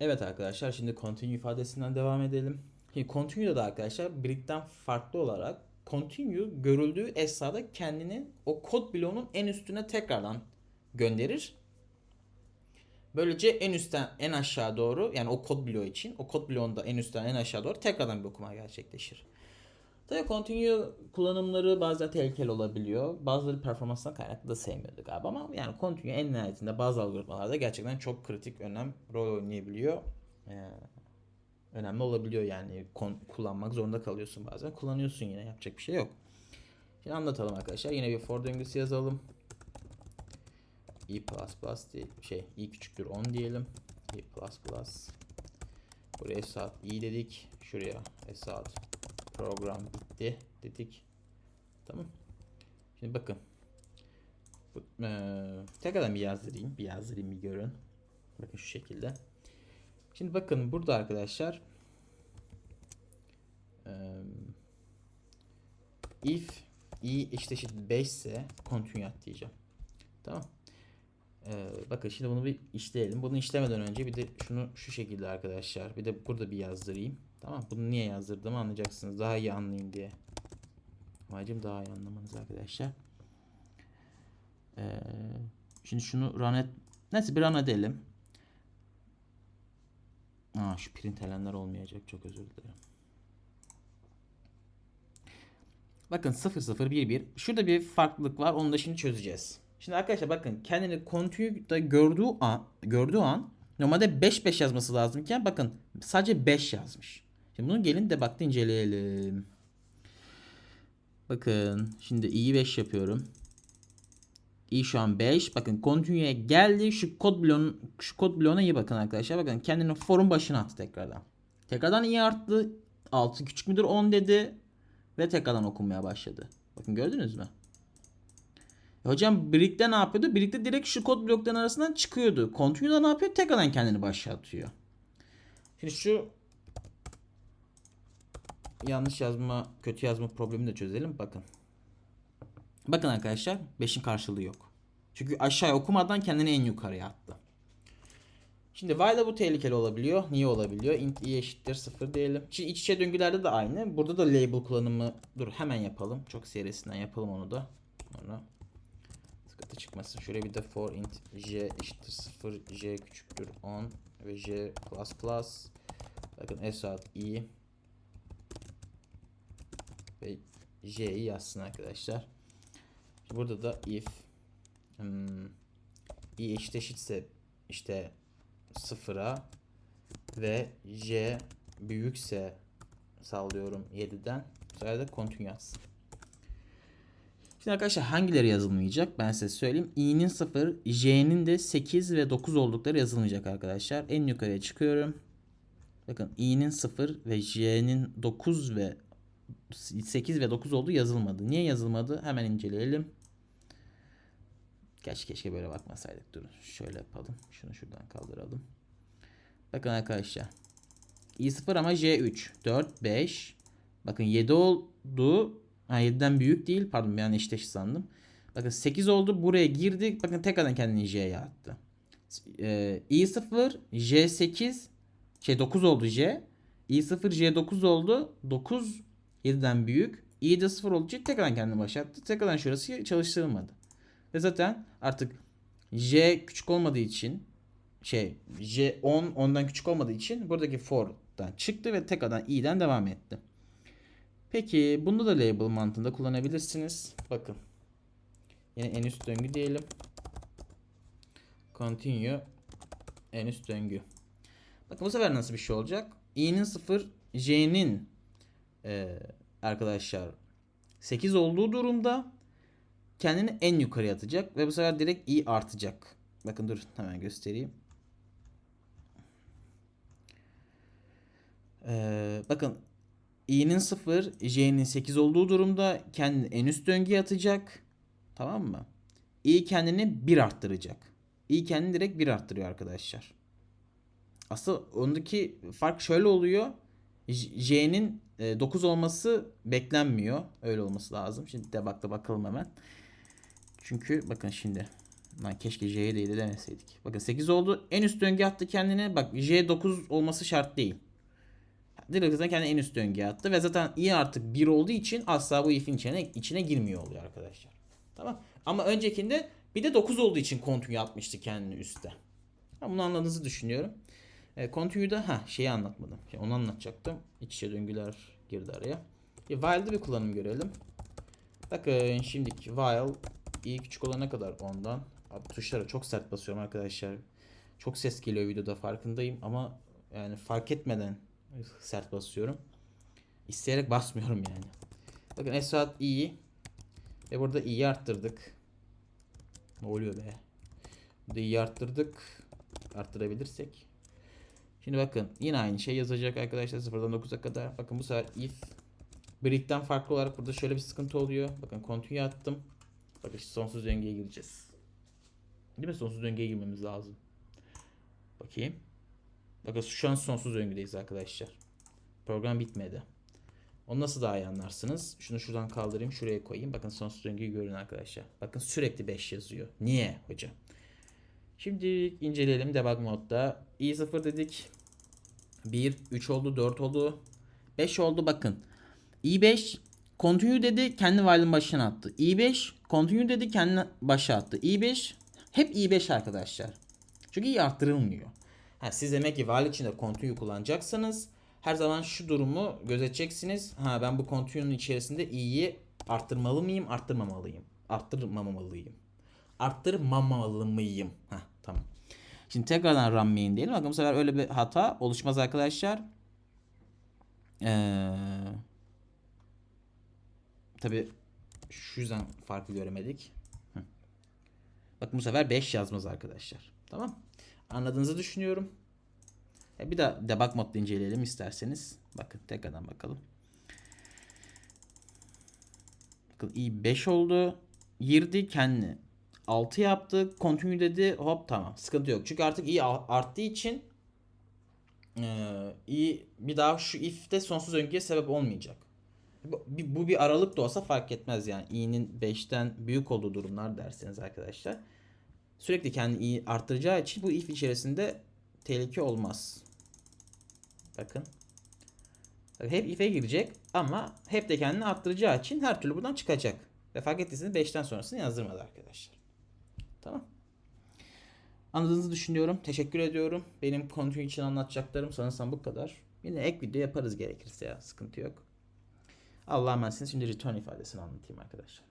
Evet arkadaşlar şimdi continue ifadesinden devam edelim. Şimdi continue'da da arkadaşlar break'ten farklı olarak continue görüldüğü esnada kendini o kod bloğunun en üstüne tekrardan gönderir. Böylece en üstten en aşağı doğru yani o kod bloğu için o kod bloğunda en üstten en aşağı doğru tekrardan bir okuma gerçekleşir. Tabii continue kullanımları bazen tehlikeli olabiliyor. Bazıları performansından kaynaklı da sevmiyordu galiba ama yani continue en nihayetinde bazı algoritmalarda gerçekten çok kritik önem rol oynayabiliyor. Ee, önemli olabiliyor yani kon- kullanmak zorunda kalıyorsun bazen. Kullanıyorsun yine yapacak bir şey yok. Şimdi anlatalım arkadaşlar. Yine bir for döngüsü yazalım. i plus diye şey i küçüktür 10 diyelim. i plus. Buraya saat i dedik. Şuraya saat program bitti dedik. Tamam. Şimdi bakın. Bu, eee, tekrardan bir yazdırayım. Bir yazdırayım bir görün. Bakın şu şekilde. Şimdi bakın burada arkadaşlar eee, if i eşit 5 ise continue at diyeceğim. Tamam. Ee, bakın şimdi bunu bir işleyelim. Bunu işlemeden önce bir de şunu şu şekilde arkadaşlar. Bir de burada bir yazdırayım. Tamam. Bunu niye yazdırdığımı anlayacaksınız. Daha iyi anlayayım diye. Amacım daha iyi anlamanız arkadaşlar. Ee, şimdi şunu run et. Neyse bir run edelim. Aa, şu print elenler olmayacak. Çok özür dilerim. Bakın 0011. Şurada bir farklılık var. Onu da şimdi çözeceğiz. Şimdi arkadaşlar bakın kendini continue'da gördüğü an gördüğü an normalde 5 5 yazması lazımken bakın sadece 5 yazmış. Şimdi bunu gelin de bakta inceleyelim. Bakın şimdi i'yi 5 yapıyorum. i şu an 5. Bakın continue'ya geldi. Şu kod bloğun şu kod bloğuna iyi bakın arkadaşlar. Bakın kendini forun başına attı tekrardan. Tekrardan i arttı. 6 küçük müdür 10 dedi ve tekrardan okunmaya başladı. Bakın gördünüz mü? E hocam Brick'te ne yapıyordu? Brick'te direkt şu kod bloklarının arasından çıkıyordu. Continue'da ne yapıyor? Tekrardan kendini başa atıyor. Şimdi şu yanlış yazma, kötü yazma problemini de çözelim. Bakın. Bakın arkadaşlar 5'in karşılığı yok. Çünkü aşağıya okumadan kendini en yukarıya attı. Şimdi while'da bu tehlikeli olabiliyor. Niye olabiliyor? int i eşittir 0 diyelim. Şimdi iç içe döngülerde de aynı. Burada da label kullanımı dur hemen yapalım. Çok serisinden yapalım onu da. Sonra sıkıntı çıkmasın. Şöyle bir de for int j eşittir 0, j küçüktür 10 ve j plus plus. Bakın s alt i ve j'yi yazsın arkadaşlar. Burada da if hmm, i eşit eşitse işte sıfıra ve j büyükse sallıyorum 7'den bu sefer de continue yazsın. Şimdi arkadaşlar hangileri yazılmayacak ben size söyleyeyim. i'nin 0, j'nin de 8 ve 9 oldukları yazılmayacak arkadaşlar. En yukarıya çıkıyorum. Bakın i'nin 0 ve j'nin 9 ve 8 ve 9 olduğu yazılmadı. Niye yazılmadı? Hemen inceleyelim. Keşke keşke böyle bakmasaydık. Durun. Şöyle yapalım. Şunu şuradan kaldıralım. Bakın arkadaşlar. i0 ama j3. 4, 5. Bakın 7 oldu. Ha 7'den büyük değil. Pardon ben eşdeş sandım. Bakın 8 oldu. Buraya girdik. Bakın tekrardan kendini j'ye attı. Ee, i0 j8 şey 9 oldu j. i0 j9 oldu. 9 7'den büyük. i'de 0 olduğu için tekrardan kendini başlattı. Tekrardan şurası çalıştırılmadı. Ve zaten artık j küçük olmadığı için şey j 10 ondan küçük olmadığı için buradaki for'dan çıktı ve tekrardan i'den devam etti. Peki bunda da label mantığında kullanabilirsiniz. Bakın. Yine en üst döngü diyelim. Continue en üst döngü. Bakın bu sefer nasıl bir şey olacak? i'nin 0, j'nin e, arkadaşlar 8 olduğu durumda kendini en yukarıya atacak ve bu sefer direkt i artacak. Bakın dur hemen göstereyim. Ee, bakın i'nin 0, j'nin 8 olduğu durumda kendini en üst döngüye atacak. Tamam mı? i kendini 1 arttıracak. i kendini direkt 1 arttırıyor arkadaşlar. Aslında ondaki fark şöyle oluyor. J'nin 9 olması beklenmiyor. Öyle olması lazım. Şimdi debug'da bakalım hemen. Çünkü bakın şimdi Lan keşke J'ye değil de demeseydik. Bakın 8 oldu. En üst döngü attı kendine. Bak J 9 olması şart değil. Direkt zaten kendine en üst döngüye attı. Ve zaten i artık 1 olduğu için asla bu if'in içine, içine girmiyor oluyor arkadaşlar. Tamam. Ama öncekinde bir de 9 olduğu için continue atmıştı kendini üstte. Bunu anladığınızı düşünüyorum. E, continue'da ha şeyi anlatmadım. Şey, onu anlatacaktım. İç içe döngüler girdi araya. E, while'da bir kullanım görelim. Bakın şimdiki while i küçük olana kadar ondan. Abi tuşlara çok sert basıyorum arkadaşlar. Çok ses geliyor videoda farkındayım ama yani fark etmeden sert basıyorum. İsteyerek basmıyorum yani. Bakın Esat iyi. Ve burada iyi arttırdık. Ne oluyor be? Burada iyi arttırdık. Arttırabilirsek. Şimdi bakın yine aynı şey yazacak arkadaşlar 0'dan 9'a kadar. Bakın bu sefer if break'ten farklı olarak burada şöyle bir sıkıntı oluyor. Bakın continue attım. Bakın işte sonsuz döngüye gireceğiz. Değil mi? Sonsuz döngüye girmemiz lazım. Bakayım. Bakın şu an sonsuz döngüdeyiz arkadaşlar. Program bitmedi. Onu nasıl daha iyi anlarsınız? Şunu şuradan kaldırayım, şuraya koyayım. Bakın sonsuz döngüyü görün arkadaşlar. Bakın sürekli 5 yazıyor. Niye hocam? Şimdi inceleyelim debug modda. i0 dedik. 1, 3 oldu, 4 oldu. 5 oldu bakın. i5 continue dedi kendi while'ın başına attı. i5 continue dedi kendi başa attı. i5 hep i5 arkadaşlar. Çünkü i arttırılmıyor. Ha, siz demek ki while içinde continue kullanacaksanız her zaman şu durumu gözeteceksiniz. Ha ben bu continue'nun içerisinde i'yi arttırmalı mıyım, arttırmamalıyım? Arttırmamalıyım. Arttırmamalı mıyım? Tamam. Şimdi tekrardan run main diyelim. Bakın bu sefer öyle bir hata oluşmaz arkadaşlar. Ee, tabii şu yüzden farkı göremedik. Bakın bu sefer 5 yazmaz arkadaşlar. Tamam. Anladığınızı düşünüyorum. E bir daha debug modda inceleyelim isterseniz. Bakın tekrardan bakalım. Bakın i 5 oldu. Girdi kendi 6 yaptı. Continue dedi. Hop tamam. Sıkıntı yok. Çünkü artık i arttığı için e, i bir daha şu if'te sonsuz döngüye sebep olmayacak. Bu, bu bir aralık da olsa fark etmez yani. i'nin 5'ten büyük olduğu durumlar derseniz arkadaşlar. Sürekli kendi i arttıracağı için bu if içerisinde tehlike olmaz. Bakın Hep if'e girecek ama hep de kendini arttıracağı için her türlü buradan çıkacak. Ve fark ettiyseniz 5'ten sonrasını yazdırmadı arkadaşlar. Tamam. Anladığınızı düşünüyorum. Teşekkür ediyorum. Benim continue için anlatacaklarım sanırsam bu kadar. Yine ek video yaparız gerekirse ya. Sıkıntı yok. Allah'a emanetsiniz. Şimdi return ifadesini anlatayım arkadaşlar.